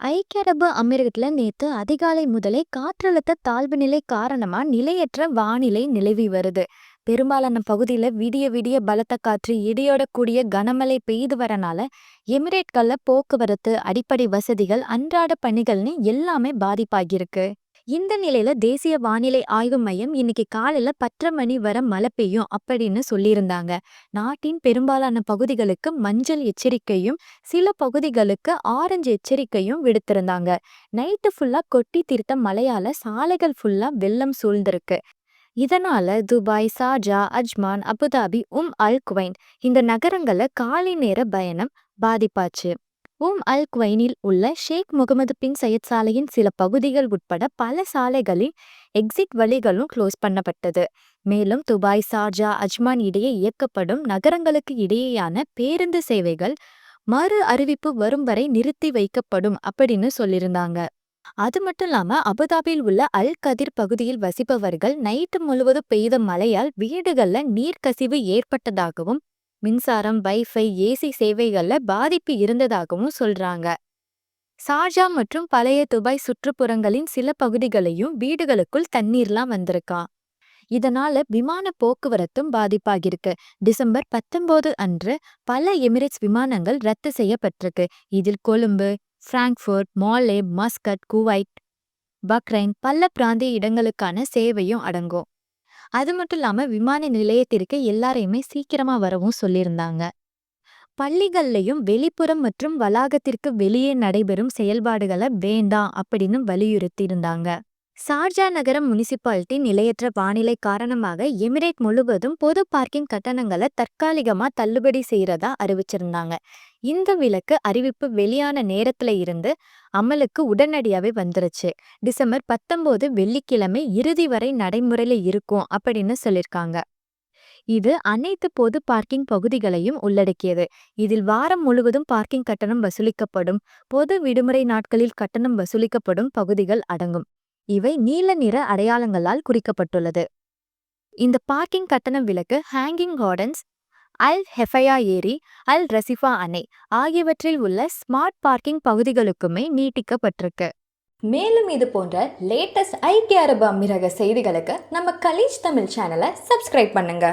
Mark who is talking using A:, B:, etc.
A: ஐக்கிய அரபு அமீரகத்தில் நேத்து அதிகாலை முதலே காற்றழுத்த தாழ்வு நிலை காரணமா நிலையற்ற வானிலை நிலவி வருது. பெரும்பாலான பகுதியில விடிய விடிய பலத்த காற்று இடியோட கூடிய கனமழை பெய்து வரனால எமிரேட்கள்ல போக்குவரத்து அடிப்படை வசதிகள் அன்றாட பணிகள்னு எல்லாமே பாதிப்பாகியிருக்கு. இந்த நிலையில தேசிய வானிலை ஆய்வு மையம் இன்னைக்கு காலையில பத்தரை மணி வர மழை பெய்யும் அப்படின்னு சொல்லியிருந்தாங்க. நாட்டின் பெரும்பாலான பகுதிகளுக்கு மஞ்சள் எச்சரிக்கையும் சில பகுதிகளுக்கு ஆரஞ்சு எச்சரிக்கையும் விடுத்திருந்தாங்க. நைட்டு ஃபுல்லா கொட்டி தீர்த்த மழையால சாலைகள் ஃபுல்லா வெள்ளம் சூழ்ந்திருக்கு. இதனால Dubai சாஜா Ajman Abu Dhabi Umm Al Quwain இந்த நகரங்களை காலை நேர பயணம் பாதிப்பாச்சு. உம் அல் குவைனில் உள்ள ஷேக் முகமது பின் சையத் சாலையின் சில பகுதிகள் உட்பட பல சாலைகளின் எக்ஸிட் வழிகளும் க்ளோஸ் பண்ணப்பட்டது. மேலும் துபாய் சார்ஜா அஜ்மான் இடையே இயக்கப்படும் நகரங்களுக்கு இடையேயான பேருந்து சேவைகள் மறு அறிவிப்பு வரும் வரை நிறுத்தி வைக்கப்படும் அப்படின்னு சொல்லியிருந்தாங்க. அது மட்டும் இல்லாம அபுதாபியில் உள்ள அல் கதிர் பகுதியில் வசிப்பவர்கள் நைட்டு முழுவதும் பெய்த மழையால் வீடுகள்ல நீர்க்கசிவு ஏற்பட்டதாகவும் மின்சாரம் வைஃபை ஏசி சேவைகள்ல பாதிப்பு இருந்ததாகவும் சொல்றாங்க. சார்ஜா மற்றும் பழைய துபாய் சுற்றுப்புறங்களின் சில பகுதிகளையும் வீடுகளுக்குள் தண்ணீர்லாம் வந்திருக்கான் இதனால விமான போக்குவரத்தும் பாதிப்பாகிருக்கு டிசம்பர் பத்தொன்பது அன்று பல எமிரேட்ஸ் விமானங்கள் ரத்து செய்யப்பட்டிருக்கு. இதில் Colombo Frankfurt Male Muscat Kuwait Bahrain பல பிராந்திய இடங்களுக்கான சேவையும் அடங்கும். அது மட்டும் இல்லாம விமான நிலையத்திற்கு எல்லாரையுமே சீக்கிரமா வரவும் சொல்லியிருந்தாங்க. பள்ளிகள்லையும் வெளிப்புறம் மற்றும் வளாகத்திற்கு வெளியே நடைபெறும் செயல்பாடுகளை வேண்டாம் அப்படின்னு வலியுறுத்தி இருந்தாங்க சார்ஜா நகரம் முனிசிபாலிட்டி நிலையற்ற வானிலை காரணமாக எமிரேட் முழுவதும் பொது பார்க்கிங் கட்டணங்களை தற்காலிகமா தள்ளுபடி செய்யறதா அறிவிச்சிருந்தாங்க. இந்த விலக்கு அறிவிப்பு வெளியான நேரத்துல இருந்து அமலுக்கு உடனடியாவே வந்துருச்சு. டிசம்பர் பத்தொன்பது வெள்ளிக்கிழமை இறுதி வரை நடைமுறையில இருக்கும் அப்படின்னு சொல்லியிருக்காங்க இது அனைத்து பொது பார்க்கிங் பகுதிகளையும் உள்ளடக்கியது. இதில் வாரம் முழுவதும் பார்க்கிங் கட்டணம் வசூலிக்கப்படும். பொது விடுமுறை நாட்களில் கட்டணம் வசூலிக்கப்படும் பகுதிகள் அடங்கும். இவை நீல நிற அடையாளங்களால் குறிக்கப்பட்டுள்ளது. இந்த பார்க்கிங் கட்டணம் விலக்கு ஹேங்கிங் கார்டன்ஸ் அல் ஹெஃபயா ஏரி அல் ரசிஃபா அணை ஆகியவற்றில் உள்ள ஸ்மார்ட் பார்க்கிங் பகுதிகளுக்குமே நீட்டிக்கப்பட்டிருக்கு.
B: மேலும் இது போன்ற லேட்டஸ்ட் ஐக்கிய அரபு அமீரக செய்திகளுக்கு நம்ம கலீஜ் தமிழ் சேனலை சப்ஸ்கிரைப் பண்ணுங்க.